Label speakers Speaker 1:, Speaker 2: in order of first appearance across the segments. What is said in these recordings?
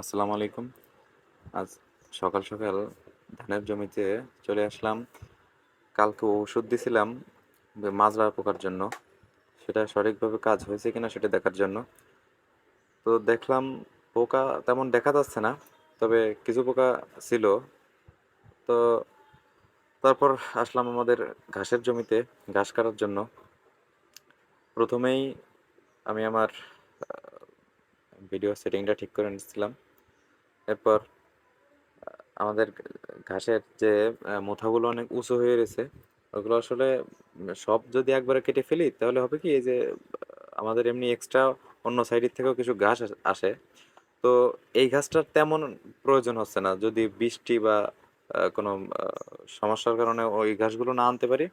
Speaker 1: আসসালামু আলাইকুম। আজ সকাল সকাল ধানের জমিতে চলে আসলাম। কালকে ওষুধ দিছিলাম মাজরা পোকার জন্য। সেটা সঠিকভাবে কাজ হয়েছে কিনা সেটা দেখার জন্য। তো দেখলাম পোকা তেমন দেখা যাচ্ছে না, তবে কিছু পোকা ছিল। তো তারপর আসলাম আমাদের ঘাসের জমিতে, ঘাস কাটার জন্য। প্রথমেই আমি আমার ভিডিও সেটিংটা ঠিক করে নিচ্ছিলাম। এরপর আমাদের ঘাসের যে মোথাগুলো অনেক উঁচু হয়ে রয়েছে, ওগুলো আসলে সব যদি একবারে কেটে ফেলি, তাহলে হবে কি, এই যে, আমাদের এমনি এক্সট্রা অন্য সাইডের থেকেও কিছু ঘাস আসে তো এই ঘাসটার তেমন প্রয়োজন হচ্ছে না। যদি বৃষ্টি বা কোনো সমস্যার কারণে ওই ঘাসগুলো না আনতে পারি,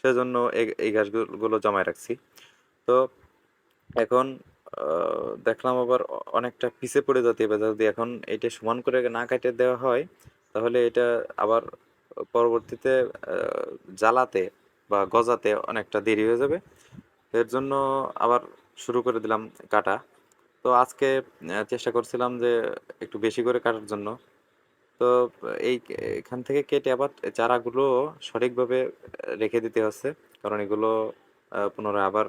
Speaker 1: সেজন্য এই ঘাসগুলো জমায় রাখছি। তো এখন দেখলাম আবার অনেকটা পিছে পড়ে যেতে হবে যদি এখন এটা সমান করে না কাটে দেওয়া হয়, তাহলে এটা আবার পরবর্তীতে জ্বালাতে বা গজাতে অনেকটা দেরি হয়ে যাবে। এর জন্য আবার শুরু করে দিলাম কাটা। তো আজকে চেষ্টা করছিলাম যে একটু বেশি করে কাটার জন্য। তো এই এখান থেকে কেটে আবার চারাগুলো সঠিকভাবে রেখে দিতে হচ্ছে। কারণ এগুলো পুনরায় আবার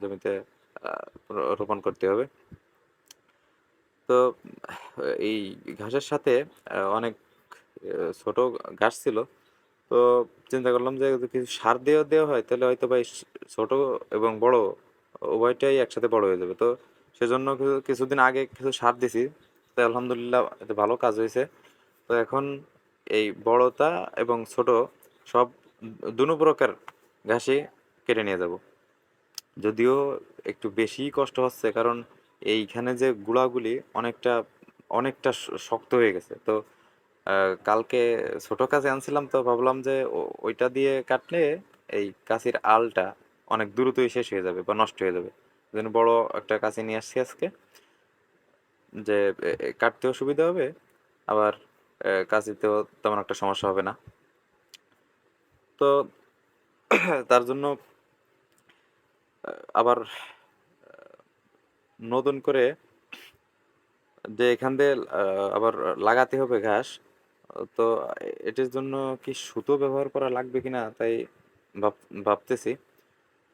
Speaker 1: জমিতে রোপণ করতে হবে। তো এই ঘাসের সাথে অনেক ছোট ঘাস ছিল। তো চিন্তা করলাম যে কিছু সার দিয়ে দেওয়া হয়, তাহলে হয়তো বা ছোট এবং বড় উভয়টাই একসাথে বড় হয়ে যাবে। তো সেজন্য কিছুদিন আগে কিছু সার দিছি। তো আলহামদুলিল্লাহ এতে ভালো কাজ হয়েছে। তো এখন এই বড়তা এবং ছোট সব দুনো প্রকার ঘাসই কেটে নিয়ে যাব। যদিও একটু বেশি কষ্ট হচ্ছে কারণ এইখানে যে গুড়াগুলি অনেকটা অনেকটা শক্ত হয়ে গেছে। তো কালকে ছোট কাছে আনছিলাম তো ভাবলাম যে ওইটা দিয়ে কাটলে এই কাশির আলটা অনেক দ্রুতই শেষ হয়ে যাবে বা নষ্ট হয়ে যাবে। জন্য বড় একটা কাঁচি নিয়ে আসছি আজকে। যে কাটতেও সুবিধা হবে আবার আহ, কাশিতেও তেমন একটা সমস্যা হবে না। তো তার জন্য আবার নতুন করে যে এখান দিয়ে আবার লাগাতে হবে ঘাস, তো এটির জন্য কি সুতো ব্যবহার করা লাগবে কিনা তাই ভাব, ভাবতেছি।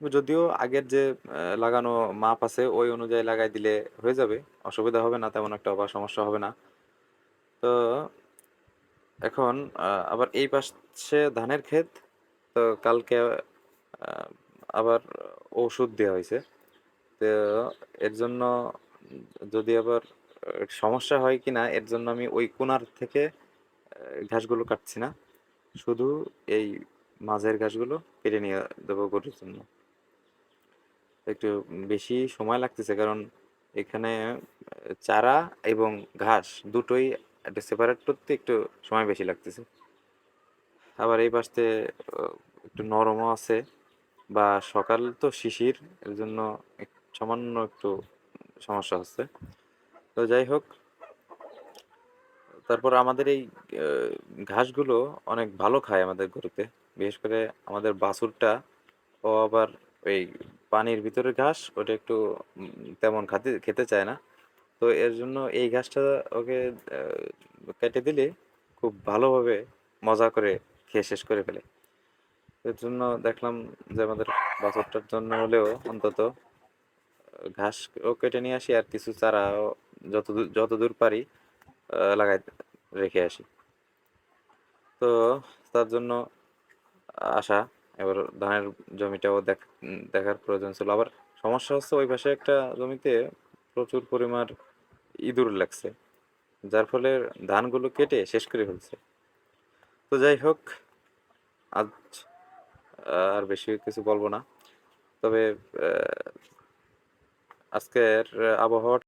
Speaker 1: যদিও আগের যে লাগানো মাপ আছে ওই অনুযায়ী লাগাই দিলে হয়ে যাবে, অসুবিধা হবে না, তেমন একটা বা সমস্যা হবে না। তো এখন আবার এই পাশে ধানের ক্ষেত, তো কালকে আবার ওষুধ দেওয়া হয়েছে। তো এর জন্য যদি আবার সমস্যা হয় কি না এর জন্য আমি ওই কোণার থেকে ঘাসগুলো কাটছি না। শুধু এই মাঝের ঘাসগুলো কেটে নিয়ে দেবো গরুর জন্য। একটু বেশি সময় লাগতেছে কারণ এখানে চারা এবং ঘাস দুটোই একটা সেপারেট করতে একটু সময় বেশি লাগতেছে। আবার এই পাশে একটু নরমও আছে। বা সকাল তো শিশির, এর জন্য সামান্য একটু সমস্যা হচ্ছে। তো যাই হোক, তারপর আমাদের এই ঘাসগুলো অনেক ভালো খায় আমাদের গরুতে। বিশেষ করে আমাদের বাছুরটা, ও আবার ওই পানির ভিতরে ঘাস, ওটা একটু তেমন খাতে, খেতে চায় না। তো এর জন্য এই ঘাসটা ওকে কেটে দিলে খুব ভালোভাবে মজা করে খেয়ে শেষ করে ফেলে। এর জন্য দেখলাম যে আমাদের বাছুরটার জন্য হলেও অন্তত ঘাস ও কেটে নিয়ে আসি আর কিছু চারা যত যত দূর পারি লাগাই রেখে আসি। তো তার জন্য আসা, এবার ধানের জমিটাও দেখ, দেখার প্রয়োজন ছিল। আবার সমস্যা হচ্ছে ওই পাশে একটা জমিতে প্রচুর পরিমাণ ইঁদুর লাগছে, যার ফলে ধানগুলো কেটে শেষ করে ফেলছে। তো যাই হোক, আজ আর বেশি কিছু বলব না। তবে আজকের আবহাওয়া